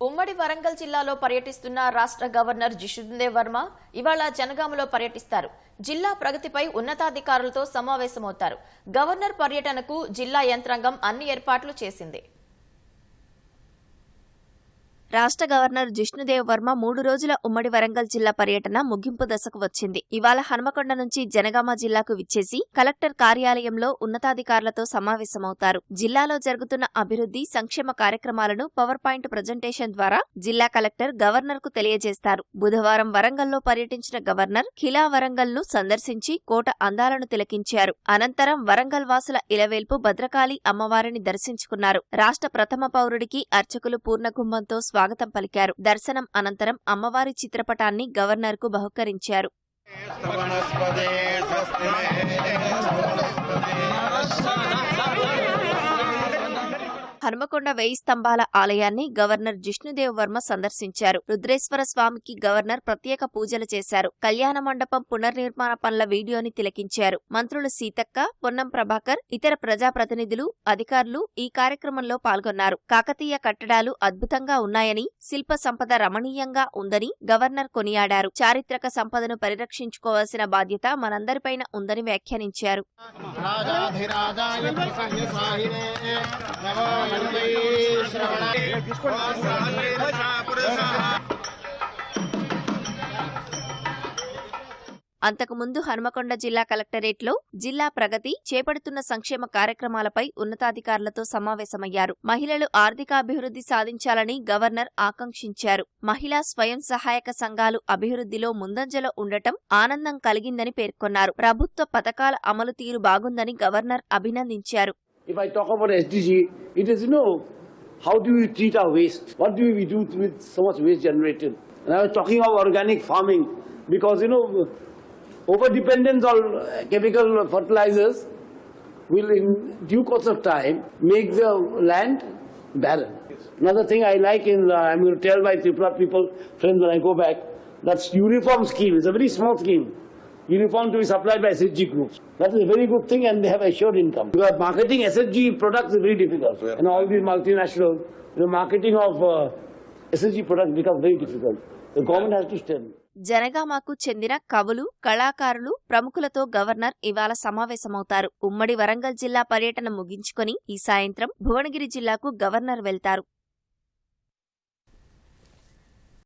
ఉమ్మడి వరంగల్ జిల్లాలో పర్యటిస్తున్న రాష్ట్ర గవర్నర్ జిషుదేవ్ వర్మ ఇవాళ జనగామలో పర్యటిస్తారు. జిల్లా ప్రగతిపై ఉన్నతాధికారులతో సమావేశమవుతారు. గవర్నర్ పర్యటనకు జిల్లా యంత్రాంగం అన్ని ఏర్పాట్లు చేసింది. రాష్ట్ర గవర్నర్ జిష్ణుదేవ్ వర్మ మూడు రోజుల ఉమ్మడి వరంగల్ జిల్లా పర్యటన ముగింపు దశకు వచ్చింది. ఇవాళ హన్మకొండ నుంచి జనగామ జిల్లాకు విచ్చేసి కలెక్టర్ కార్యాలయంలో ఉన్నతాధికారులతో సమావేశమవుతారు. జిల్లాలో జరుగుతున్న అభివృద్ధి సంక్షేమ కార్యక్రమాలను పవర్ పాయింట్ ప్రజెంటేషన్ ద్వారా జిల్లా కలెక్టర్ గవర్నర్కు తెలియజేస్తారు. బుధవారం వరంగల్లో పర్యటించిన గవర్నర్ ఖిలా వరంగల్ను సందర్శించి కోట అందాలను తిలకించారు. అనంతరం వరంగల్ వాసుల ఇలవేల్పు భద్రకాళి అమ్మవారిని దర్శించుకున్నారు. రాష్ట్ర ప్రథమ పౌరుడికి అర్చకులు పూర్ణకుంభంతో స్వాగతం పలికారు. దర్శనం అనంతరం అమ్మవారి చిత్రపటాన్ని గవర్నర్కు బహుకరించారు వనస్పతే హనుమకొండ వెయ్యి స్తంభాల ఆలయాన్ని గవర్నర్ జిష్ణుదేవ్ వర్మ సందర్శించారు. రుద్రేశ్వర స్వామికి గవర్నర్ ప్రత్యేక పూజలు చేశారు. కళ్యాణ మండపం పునర్నిర్మాణ పనుల వీడియోని తిలకించారు. మంత్రులు సీతక్క పొన్నం ప్రభాకర్ ఇతర ప్రజాప్రతినిధులు అధికారులు ఈ కార్యక్రమంలో పాల్గొన్నారు. కాకతీయ కట్టడాలు అద్భుతంగా ఉన్నాయని శిల్ప సంపద రమణీయంగా ఉందని గవర్నర్ కొనియాడారు. చారిత్రక సంపదను పరిరక్షించుకోవాల్సిన బాధ్యత మనందరిపైన ఉందని వ్యాఖ్యానించారు. అంతకుముందు హనుమకొండ జిల్లా కలెక్టరేట్లో జిల్లా ప్రగతి చేపడుతున్న సంక్షేమ కార్యక్రమాలపై ఉన్నతాధికారులతో సమావేశమయ్యారు. మహిళలు ఆర్థికాభివృద్ధి సాధించాలని గవర్నర్ ఆకాంక్షించారు. మహిళా స్వయం సహాయక సంఘాలు అభివృద్ధిలో ముందంజలో ఉండటం ఆనందం కలిగిందని పేర్కొన్నారు. ప్రభుత్వ పథకాల అమలు తీరు బాగుందని గవర్నర్ అభినందించారు. If I talk about SDG, it is, you know, how do we treat our waste? What do we do with so much waste generated? And I was talking of organic farming because, you know, over dependence on chemical fertilizers will, in due course of time, make the land barren. Another thing I like in, uh, I'm going to tell my Tripura people, friends, when I go back, that's uniform scheme. It's a very small scheme. Uniform to be supplied by SSG groups. That is a very good thing and they have assured income. Because marketing SSG products is very difficult. And all these multinationals, the marketing of uh, SSG products becomes very difficult. The government has to step. జనగామకు చెందిన కవులు కళాకారులు ప్రముఖులతో governor ఇవాళ సమావేశమవుతారు ఉమ్మడి వరంగల్ జిల్లా పర్యటన ముగించుకొని ఈ సాయంత్రం భువనగిరి జిల్లాకు గవర్నర్ వెళ్తారు